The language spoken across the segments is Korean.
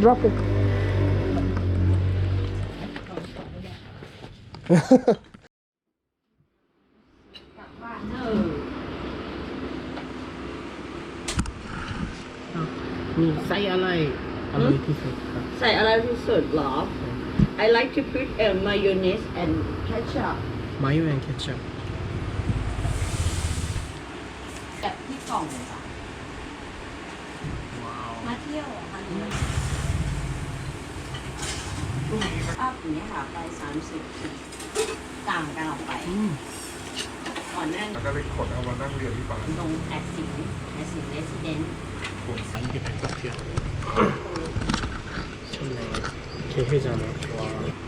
drop it. Say a lot of food, love. I like to put uh, mayonnaise and ketchup. Mayo and ketchup. Wow. บอย่างเงี้ยค่ะไปสามสิบต่างกันออกไปก่อนนั่าแล้วก็เลยขนเอามานั่งเรียนที่บ้านตรงแอดสิงแอดสิงเรสซิเดนต์ผมสังเก็บารณ์เที่ยวชนเลยเคยให้จานะว่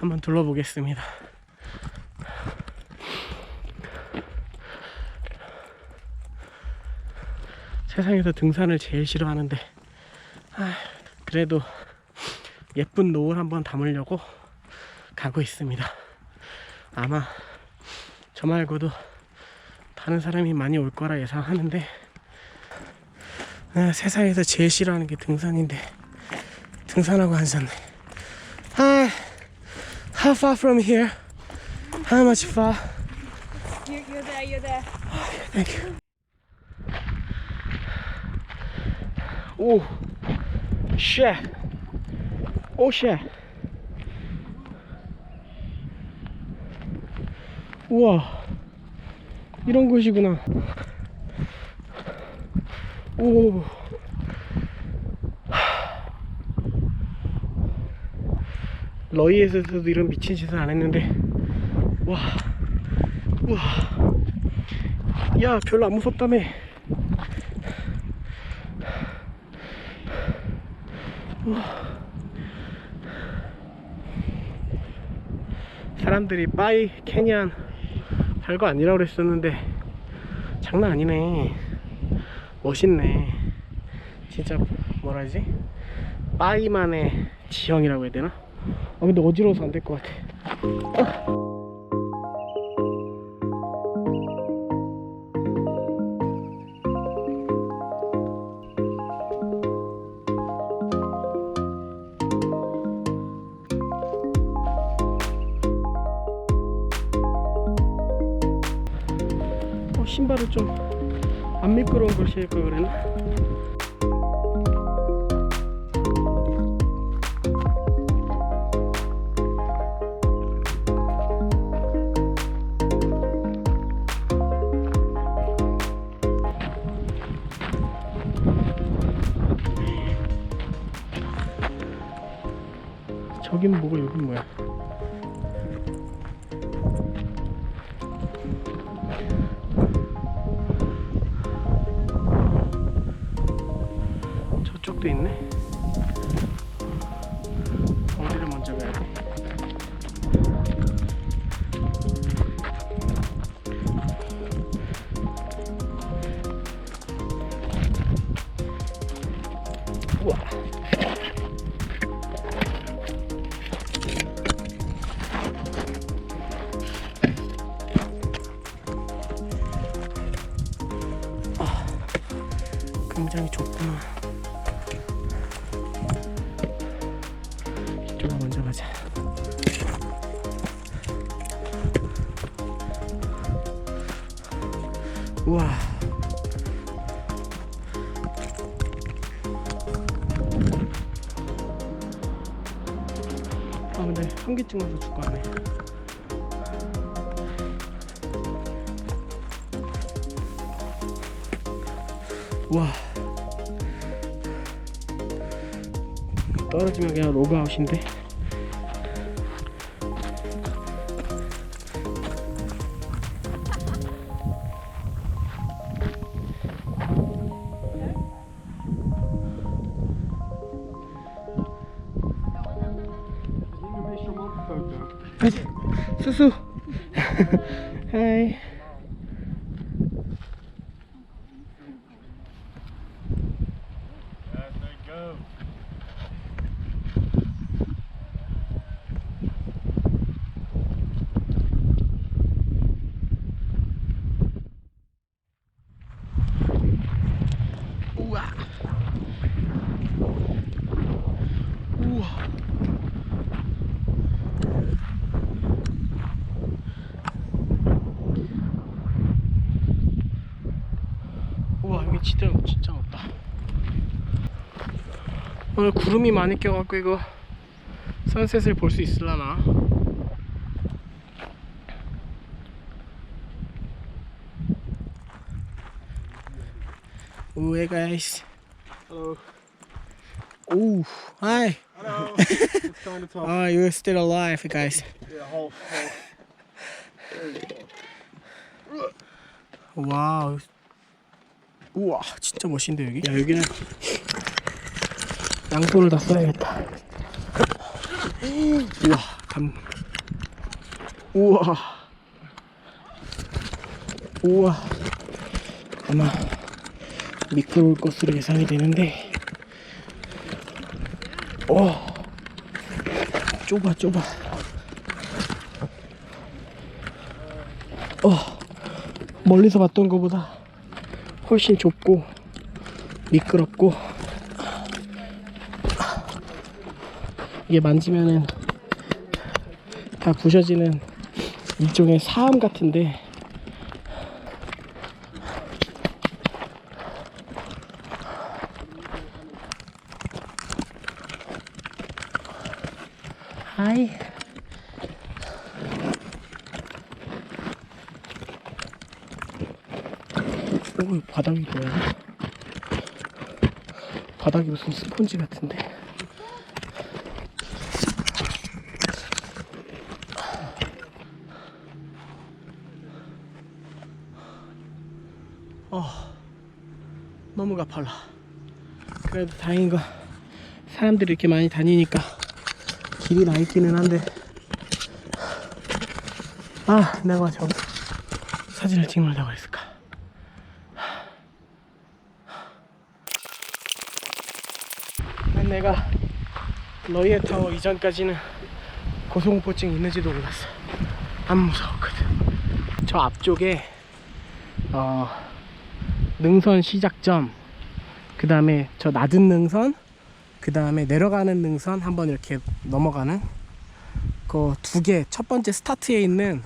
한번 둘러보겠습니다. 세상에서 등산을 제일 싫어하는데, 아, 그래도 예쁜 노을 한번 담으려고 가고 있습니다. 아마 저 말고도 다른 사람이 많이 올 거라 예상하는데, 아, 세상에서 제일 싫어하는 게 등산인데 등산하고 앉았네. Hi, how far from here? How much far? You're, you're there, you're there. Thank you. 오, shit. 오, shit. 우와, 이런 곳이구나. 오. 러이에서도 이런 미친 짓을 안 했는데. 와 우와. 야 별로 안 무섭다며. 사람들이 빠이 캐니언 별거 아니라고 그랬었는데 장난 아니네. 멋있네. 진짜 뭐라 하지? 빠이만의 지형이라고 해야 되나 아 근데 어지러워서 안 될 것 같아 어, 신발을 좀 안 미끄러운 걸 신을 걸 그랬나? 저긴 뭐고 여긴 뭐야? 저쪽도 있네. 어디를 먼저 가야 돼? 우와. 굉장히 좁구나. 이쪽으로 먼저 가자. 우와. 아 근데 한기증 나서 죽겠네 와. 떨어지면 그냥 로그아웃인데. 수수. 하이. 우와. 우와. 우와 여기 진짜 진짜 높다. 오늘 구름이 많이 껴갖고 이거 선셋을 볼 수 있을라나? Hello. Ooh, hi. Hello. it's kind of tough. Oh, you're still alive, guys. yeah, hold, hold. 와우. 우와, 진짜 멋있는데 여기. 야 여기는 양손을 다 써야겠다. 우와, 감. 우와. 우와. 아마 미끄러울 것으로 예상이 되는데. 오. 좁아, 좁아. 어. 멀리서 봤던 것보다 훨씬 좁고 미끄럽고 이게 만지면은 다 부셔지는 일종의 사암 같은데 하이 오, 바닥이 뭐야? 바닥이 무슨 스펀지 같은데? 어, 너무 가팔라. 그래도 다행인 거 사람들이 이렇게 많이 다니니까 길이 나 있기는 한데 아 내가 저 사진을 찍으려고 그랬을까? 난 내가 너희의 타워 이전까지는 고소공포증이 있는지도 몰랐어. 안 무서웠거든. 저 앞쪽에 어, 능선 시작점, 그 다음에 저 낮은 능선, 그 다음에 내려가는 능선 한번 이렇게 넘어가는 그 두 개, 첫 번째 스타트에 있는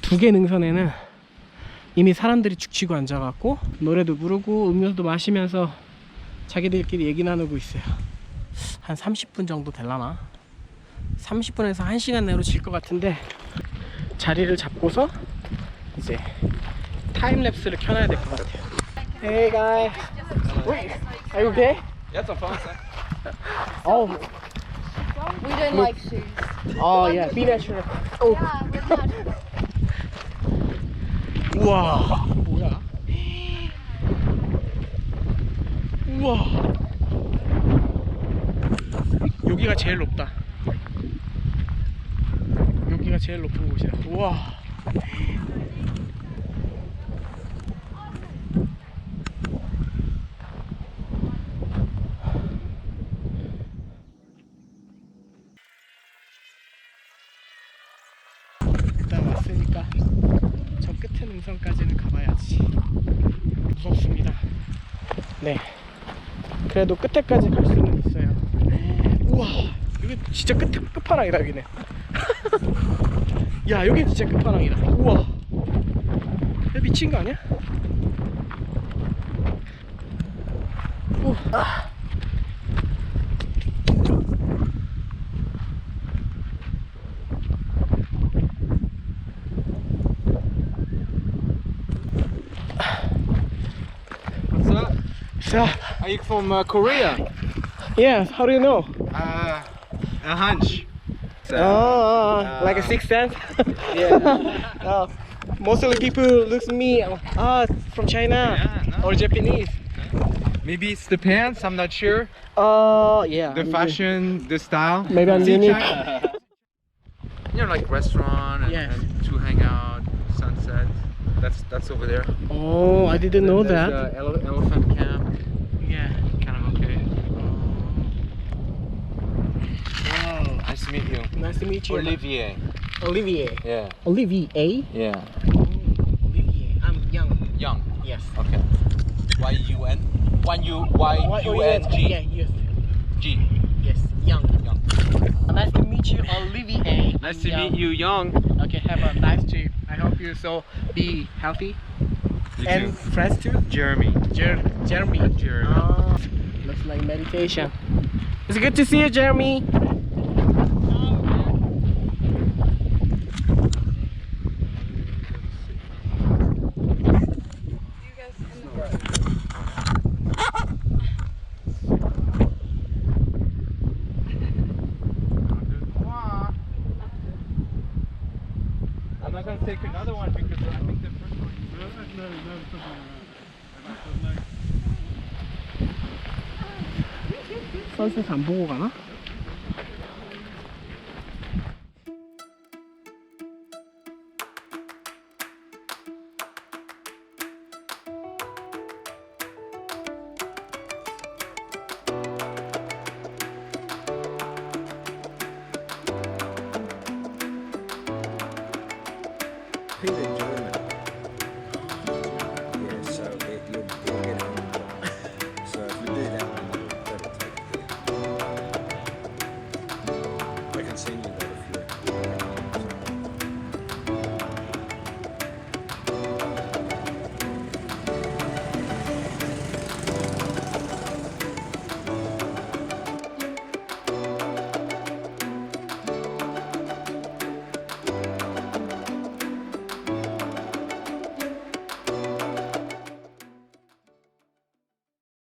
두 개 능선에는 이미 사람들이 죽치고 앉아갖고 노래도 부르고 음료도 마시면서 자기들끼리 얘기 나누고 있어요. 한 30분 정도 될라나? 30분에서 1시간 내로 질 것 같은데 자리를 잡고서 이제 타임랩스를 켜놔야 될 것 같아요. Hey guys. Wait, are you okay? That's a fun thing. Oh, We don't like shoes. oh yeah, be natural. Oh, Yeah, we're not. 우와. 뭐야? 우와. 여기가 제일 높다. 여기가 제일 높은 곳이야. 우와. 일단 왔으니까 저 끝에 능선까지는 가봐야지. 무섭습니다. 네. 그래도 끝에까지 갈 수는 있어요 우와 여기 진짜 끝, 끝판왕이다 여기는 야 여기 진짜 끝판왕이다 우와 야 미친 거 아니야? 우 아. 자. Are you from uh, Korea? yeah, how do you know? Uh, a hunch. So, Oh, like a sixth sense? yeah. oh, mostly people look at me, ah, from China Yeah, no. or Japanese. Maybe it's the pants. I'm not sure. Oh, yeah. The fashion, the style. Maybe I'm unique. China- You know, like restaurant and, Yes. and to hang out, sunset. That's that's over there. Oh, I didn't know that. the ele- elephant camp. Yeah. Kind of okay. Nice to meet you. Nice to meet you. Olivier. Olivier. Yeah. Olivier. Yeah. Olivier. I'm young. Young. Yes. Okay. Y U N. One U Y U N Yeah, yes. G. Yes, young. Young. Nice to meet you, Olivier. Nice to Young. meet you, Young. Okay, have a nice trip. I hope you so be healthy You and too. friends too. Jeremy. Jer- Jeremy. Jeremy. Oh, looks like meditation. It's good to see you, Jeremy. I'm not gonna take another one because I think the first one. 선셋 안 보고 가나?